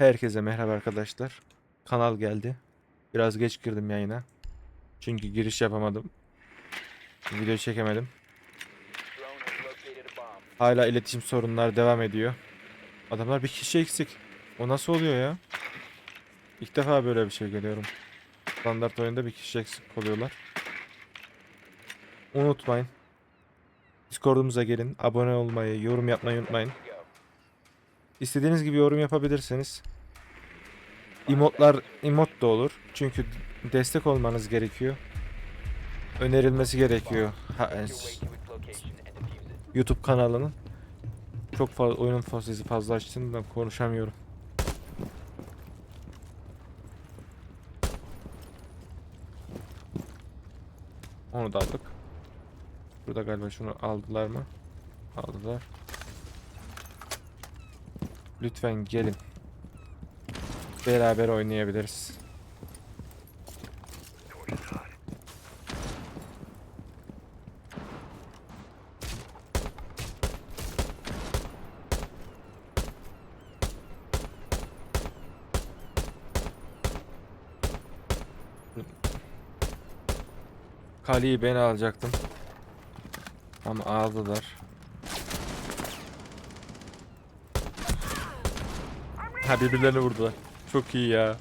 Herkese merhaba arkadaşlar. Kanal geldi. Biraz geç girdim yayına. Çünkü giriş yapamadım. Video çekemedim. Hala iletişim sorunları devam ediyor. Adamlar bir kişi eksik. O nasıl oluyor ya? İlk defa böyle bir şey görüyorum. Standart oyunda bir kişi eksik oluyorlar. Unutmayın. Discord'umuza gelin. Abone olmayı, yorum yapmayı unutmayın. İstediğiniz gibi yorum yapabilirsiniz. Emotlar emot da olur. Çünkü destek olmanız gerekiyor. Önerilmesi gerekiyor. Ha, e, YouTube kanalının. Çok fazla oyunun fazlası fazla açtım ben konuşamıyorum. Onu da aldık. Burada galiba şunu aldılar mı? Aldılar. Lütfen gelin. Beraber oynayabiliriz. Kaleyi ben alacaktım. Ama aldılar. Ha birbirlerini vurdular. Çok iyi ya.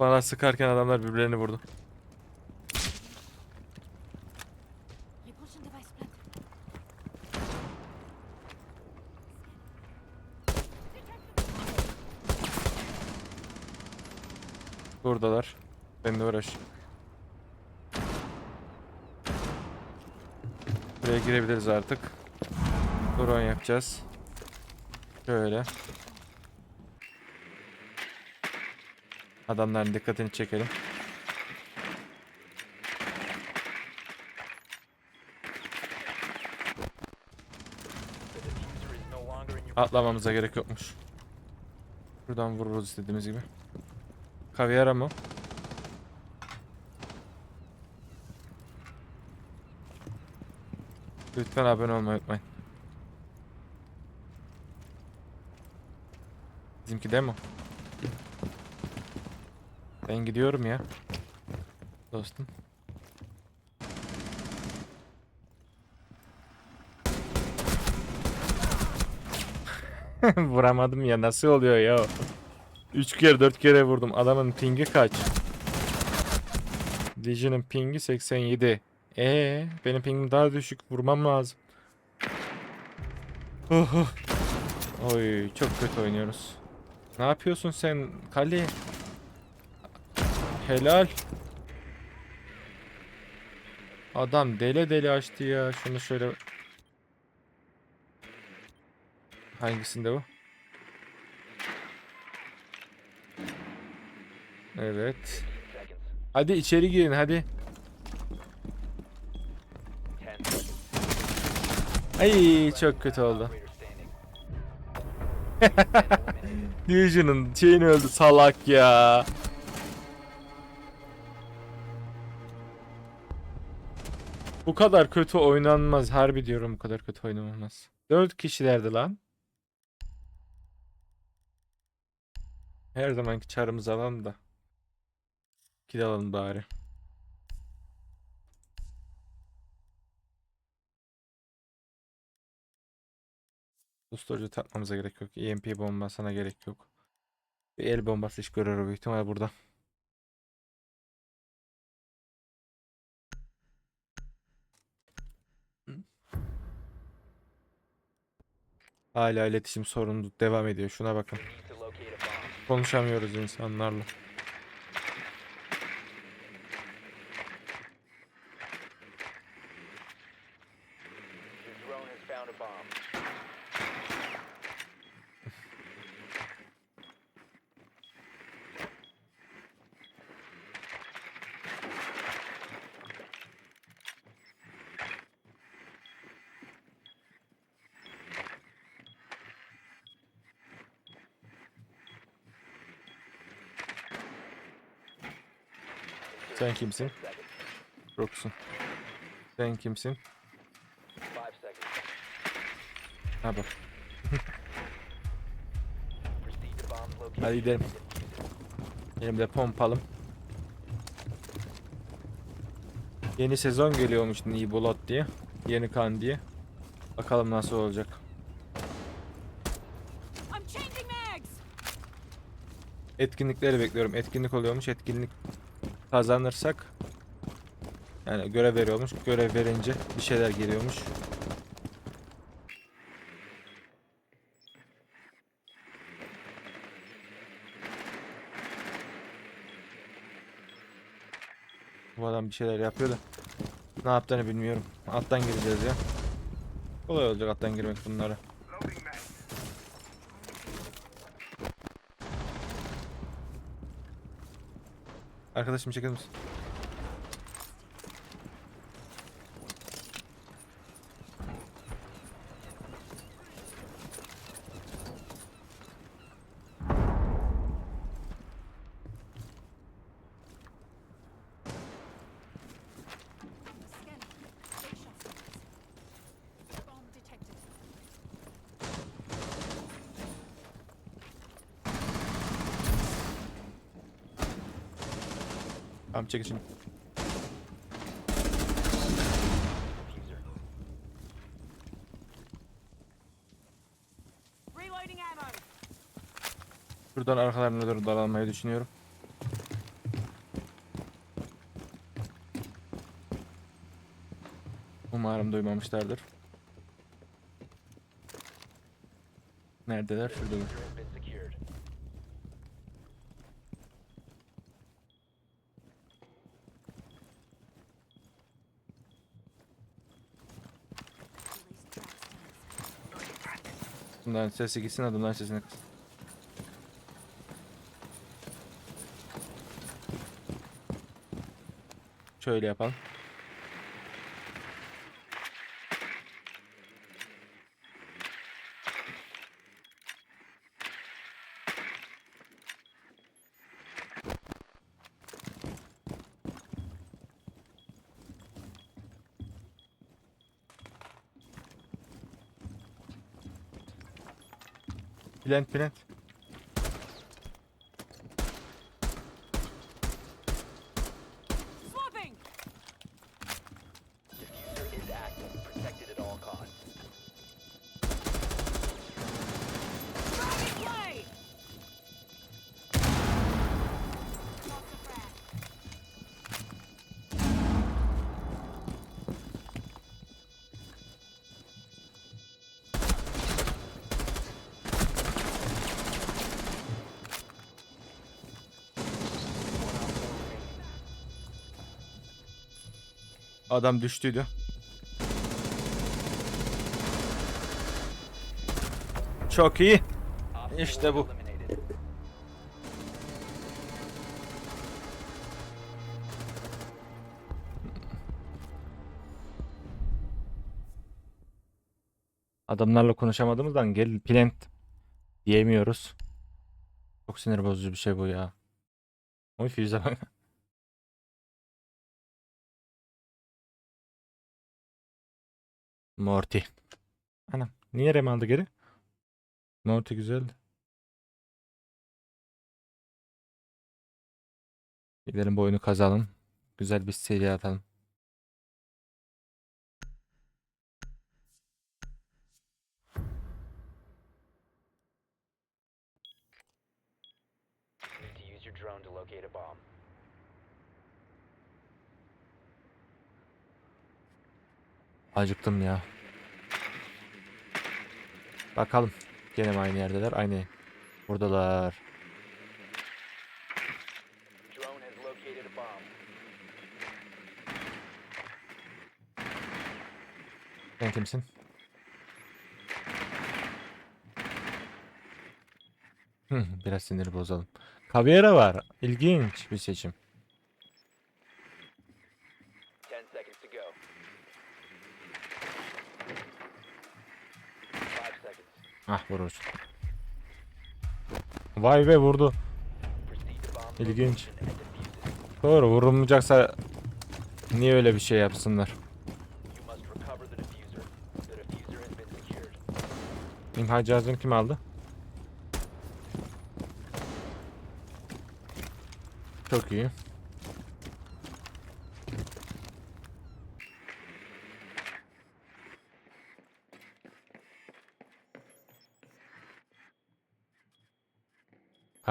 Bana sıkarken adamlar birbirlerini vurdu. Buradalar. Benimle uğraş. Buraya girebiliriz artık. Drone yapacağız. Şöyle. Adamların dikkatini çekelim. Atlamamıza gerek yokmuş. Buradan vururuz istediğimiz gibi. Kaviyara mı? Lütfen abone olmayı unutmayın. Bizimki de mi? Ben gidiyorum ya. Dostum. Vuramadım ya nasıl oluyor ya? 3 kere 4 kere vurdum. Adamın pingi kaç? Legion'ın pingi 87. Ee, benim pingim daha düşük. Vurmam lazım. Oy, çok kötü oynuyoruz. Ne yapıyorsun sen Kali? Helal. Adam deli deli açtı ya. Şunu şöyle Hangisinde bu? Evet. Hadi içeri girin hadi. Ay çok kötü oldu. Legion'ın şeyini öldü salak ya. Bu kadar kötü oynanmaz. Harbi diyorum bu kadar kötü oynanmaz. 4 kişilerdi lan. Her zamanki çarımızı alalım da. Kill alalım bari. Usturcu takmamıza gerek yok. EMP bombasına gerek yok. Bir el bombası iş görür büyük ihtimal burada. Hala iletişim sorunu devam ediyor. Şuna bakın. Konuşamıyoruz insanlarla. Sen kimsin? Rox'un. Sen kimsin? Ha bak. Hadi gidelim. it. Elimde pompalım. Yeni sezon geliyormuş New Blood diye. Yeni kan diye. Bakalım nasıl olacak. Etkinlikleri bekliyorum. Etkinlik oluyormuş. Etkinlik kazanırsak yani görev veriyormuş. Görev verince bir şeyler geliyormuş. Bu adam bir şeyler yapıyor da ne yaptığını bilmiyorum. Alttan gireceğiz ya. Kolay olacak alttan girmek bunlara. Arkadaşım çekilir misin? Tamam çek şimdi. Şuradan arkalarına doğru dalanmayı düşünüyorum. Umarım duymamışlardır. Neredeler? Şurada. Bunların sesi gitsin adamların sesini kıs. Şöyle yapalım. Plant plant. Adam düştüydü. Çok iyi. İşte bu. Adamlarla konuşamadığımızdan gel plant diyemiyoruz. Çok sinir bozucu bir şey bu ya. Oy füze bak. Morty. Anam. Niye rem aldı geri? Morty güzeldi. Gidelim bu oyunu kazalım. Güzel bir seri atalım. Need to use your drone to locate a bomb. Acıktım ya. Bakalım. Gene mi aynı yerdeler? Aynı. Buradalar. Sen kimsin? Biraz sinir bozalım. Caveira var. İlginç bir seçim. Ah vurur. Vay be vurdu. İlginç. Doğru vurulmayacaksa niye öyle bir şey yapsınlar? İmha cihazını kim aldı? Çok iyi.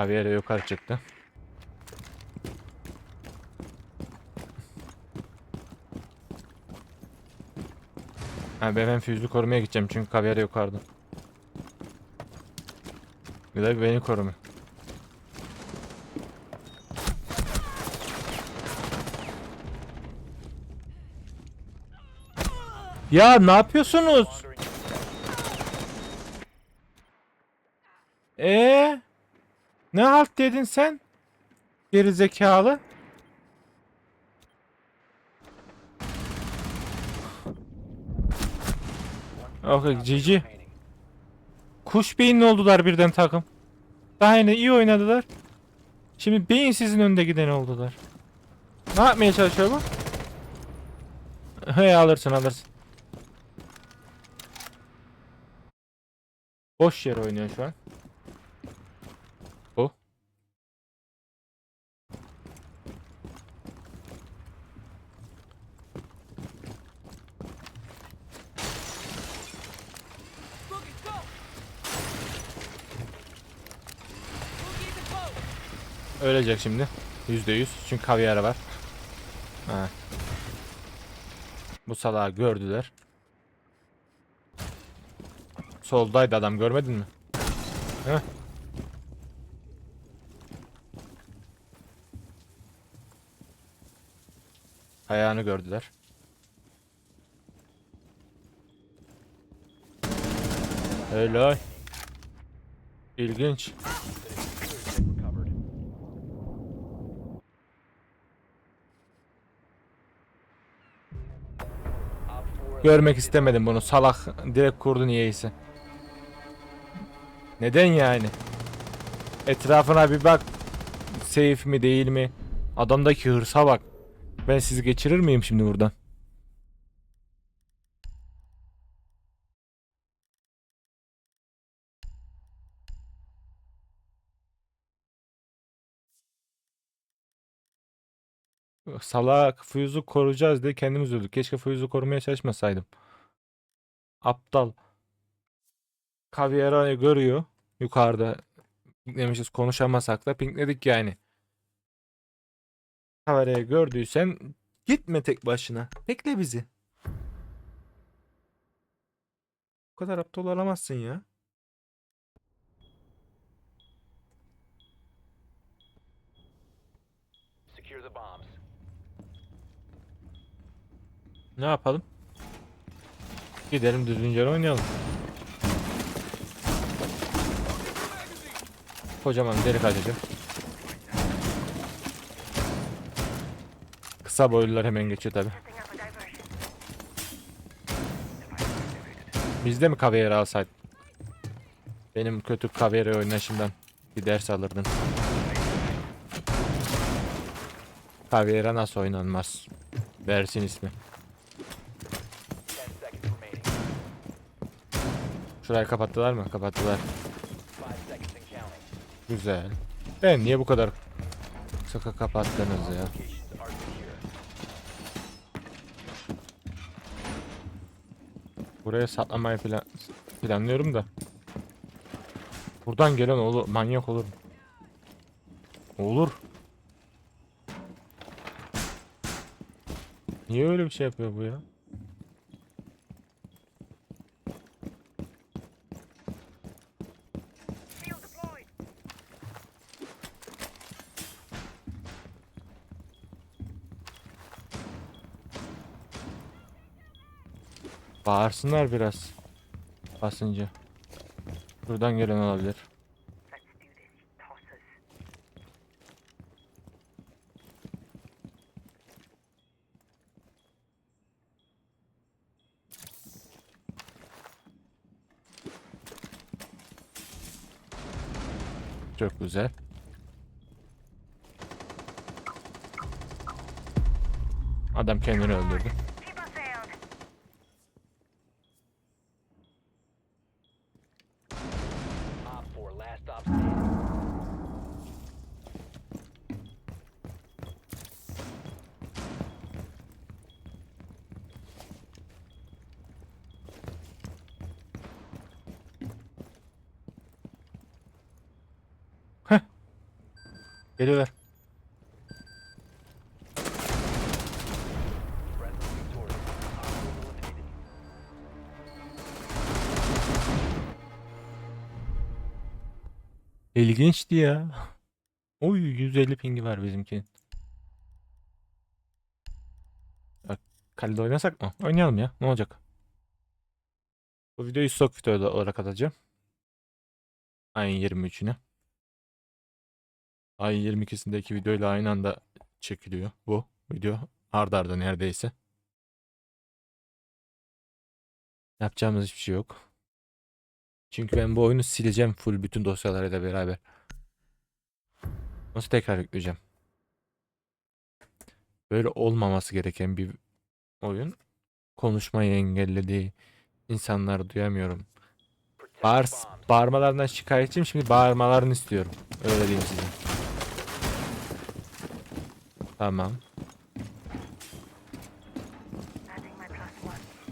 Javier yukarı çıktı. Ha, ben füzlü korumaya gideceğim çünkü Javier yukarıda. Bir de beni koruma. Ya ne yapıyorsunuz? Ee? Ne halt dedin sen? Geri zekalı. GG. remaining. Kuş beyinli oldular birden takım. Daha yine iyi oynadılar. Şimdi beyinsizin önde giden oldular. Ne yapmaya çalışıyor bu? He alırsın alırsın. Boş yer oynuyor şu an. Ölecek şimdi. Yüzde yüz. Çünkü kavyarı var. Ha. Bu salağı gördüler. Soldaydı adam görmedin mi? Heh. Ayağını gördüler. Helal. İlginç. Görmek istemedim bunu. Salak direkt kurdu niyeyse. Neden yani? Etrafına bir bak. Safe mi değil mi? Adamdaki hırsa bak. Ben sizi geçirir miyim şimdi buradan? Salak Fuyuz'u koruyacağız diye kendimiz öldük. Keşke Fuyuz'u korumaya çalışmasaydım. Aptal. Caviara'yı görüyor. Yukarıda pinklemişiz konuşamasak da pinkledik yani. Caviara'yı gördüysen gitme tek başına. Bekle bizi. Bu kadar aptal olamazsın ya. Ne yapalım? Gidelim düzgünce oynayalım. Kocaman deri kaçacağım. Kısa boylular hemen geçiyor tabi. Bizde mi kaviyeri alsaydı? Benim kötü kaviyeri oynayışımdan bir ders alırdın. Kaviyera nasıl oynanmaz? Versin ismi. Şurayı kapattılar mı? Kapattılar. 5 seconds and counting. Güzel. Ben niye bu kadar sıkı kapattınız ya? Buraya saklamayı plan planlıyorum da. Buradan gelen olur manyak olur. Olur. Niye öyle bir şey yapıyor bu ya? Bağırsınlar biraz. Basınca. Buradan gelen olabilir. Çok güzel. Adam kendini öldürdü. Geliyorlar. İlginçti ya. Oy 150 pingi var bizimkinin. Bak, Kalede oynasak mı? Oynayalım ya. Ne olacak? Bu videoyu stok video olarak atacağım. Ayın 23'üne. Ayın 22'sindeki videoyla aynı anda çekiliyor bu video. Arda arda neredeyse. Yapacağımız hiçbir şey yok. Çünkü ben bu oyunu sileceğim full bütün dosyalarıyla beraber. Nasıl tekrar yükleyeceğim? Böyle olmaması gereken bir oyun. Konuşmayı engelledi. İnsanları duyamıyorum. Bağır, bağırmalarından şikayetçiyim. Şimdi bağırmalarını istiyorum. Öyle diyeyim size. Tamam.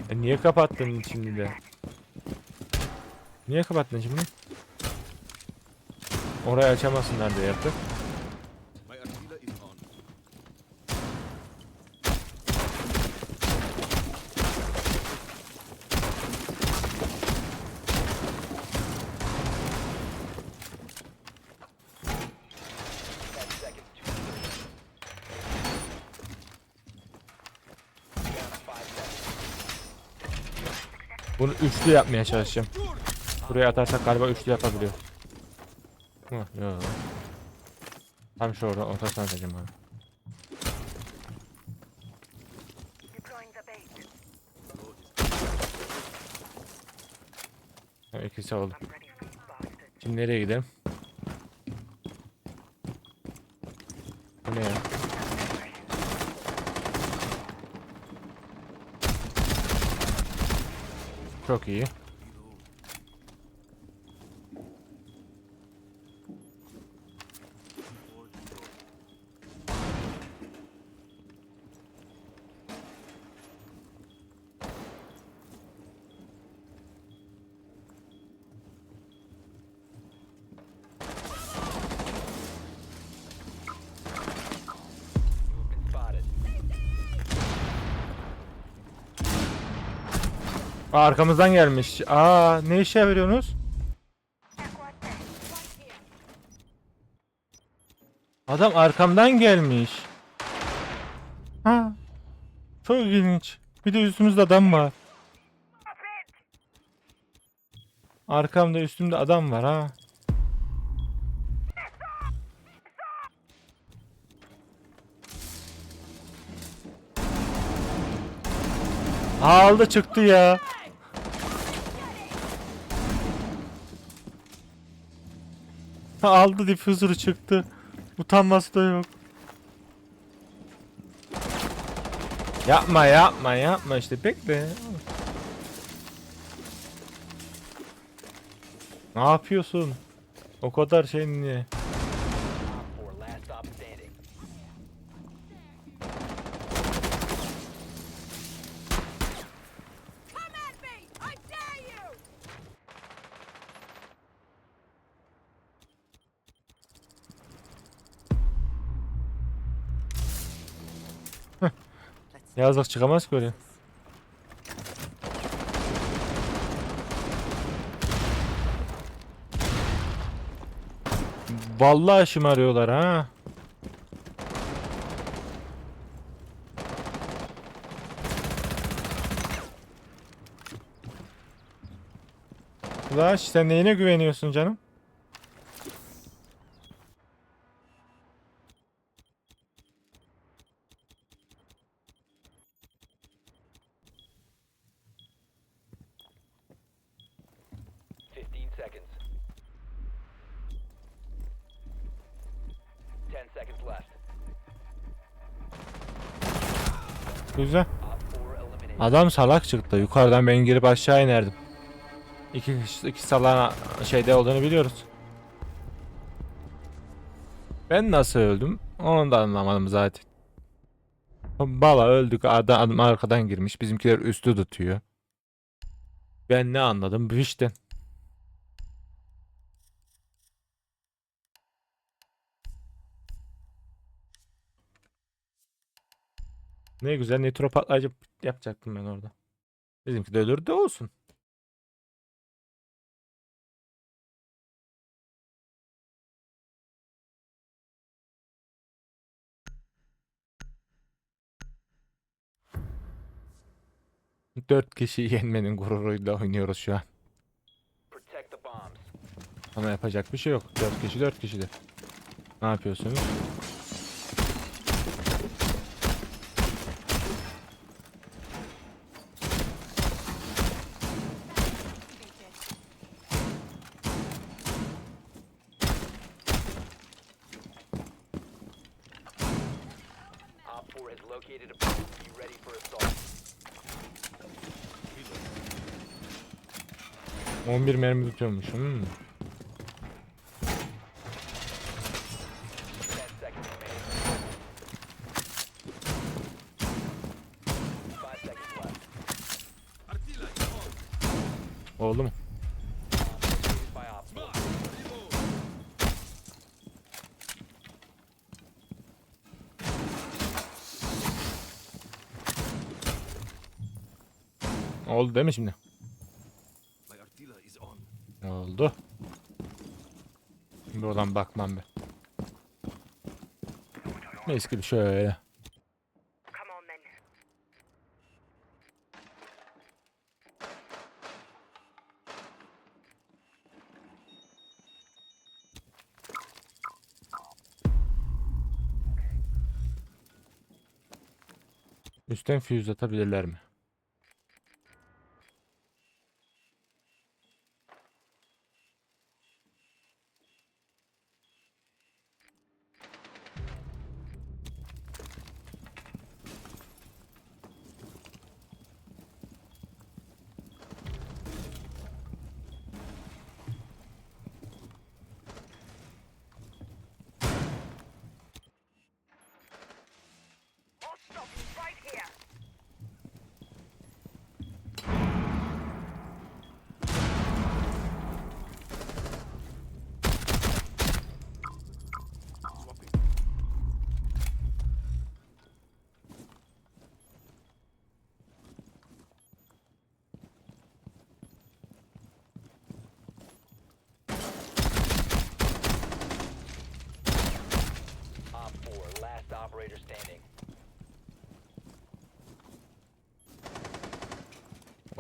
E niye kapattın şimdi de? Niye kapattın şimdi? Orayı açamazsınlar diye yaptık. Üçlü yapmaya çalışacağım. Buraya atarsak galiba üçlü yapabiliyor. Hı, yok. Tam şu orada ortasına atacağım abi. Tamam, ikisi oldu. Şimdi nereye gidelim? Bu ne ya? Iyi. Arkamızdan gelmiş. Aa ne işe veriyorsunuz? Adam arkamdan gelmiş. Ha. Çok ilginç. Bir de üstümüzde adam var. Arkamda üstümde adam var ha. Aldı çıktı ya. Aldı difüzörü çıktı. Utanması da yok. Yapma yapma yapma işte bekle. Ne yapıyorsun? O kadar şey niye? Yazık çıkamaz ki oraya. Vallahi şımarıyorlar ha. Ulaş sen neyine güveniyorsun canım? Adam salak çıktı. Yukarıdan ben girip aşağı inerdim. İki, iki salan şeyde olduğunu biliyoruz. Ben nasıl öldüm? Onu da anlamadım zaten. Bala öldük adam arkadan girmiş. Bizimkiler üstü tutuyor. Ben ne anladım? Bişten. Ne güzel nitro patlayıcı yapacaktım ben orada. Bizimki de ölür de olsun. Dört kişiyi yenmenin gururuyla oynuyoruz şu an. Ama yapacak bir şey yok. Dört kişi dört kişi de. Ne yapıyorsunuz? Has located a. Be ready for assault. 11 mermi tutuyormuş. Hmm. Oldu değil mi şimdi? On. Oldu. Buradan bakmam be. Mis gibi şöyle. Üstten füze atabilirler mi?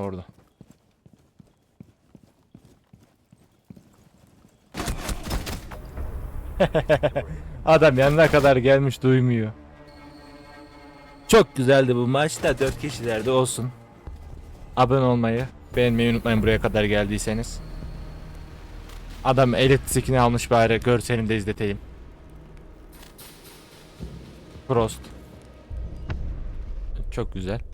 Orada. Adam yanına kadar gelmiş duymuyor. Çok güzeldi bu maç da 4 kişilerde olsun. Abone olmayı, beğenmeyi unutmayın buraya kadar geldiyseniz. Adam elit skin'i almış bari görselini de izleteyim. Frost. Çok güzel.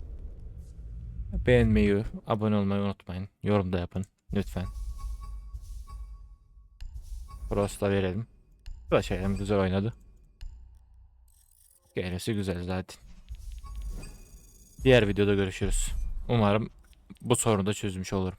Beğenmeyi, abone olmayı unutmayın. Yorum da yapın lütfen. Frost'a verelim. Başaralım güzel oynadı. Gerisi güzel zaten. Diğer videoda görüşürüz. Umarım bu sorunu da çözmüş olurum.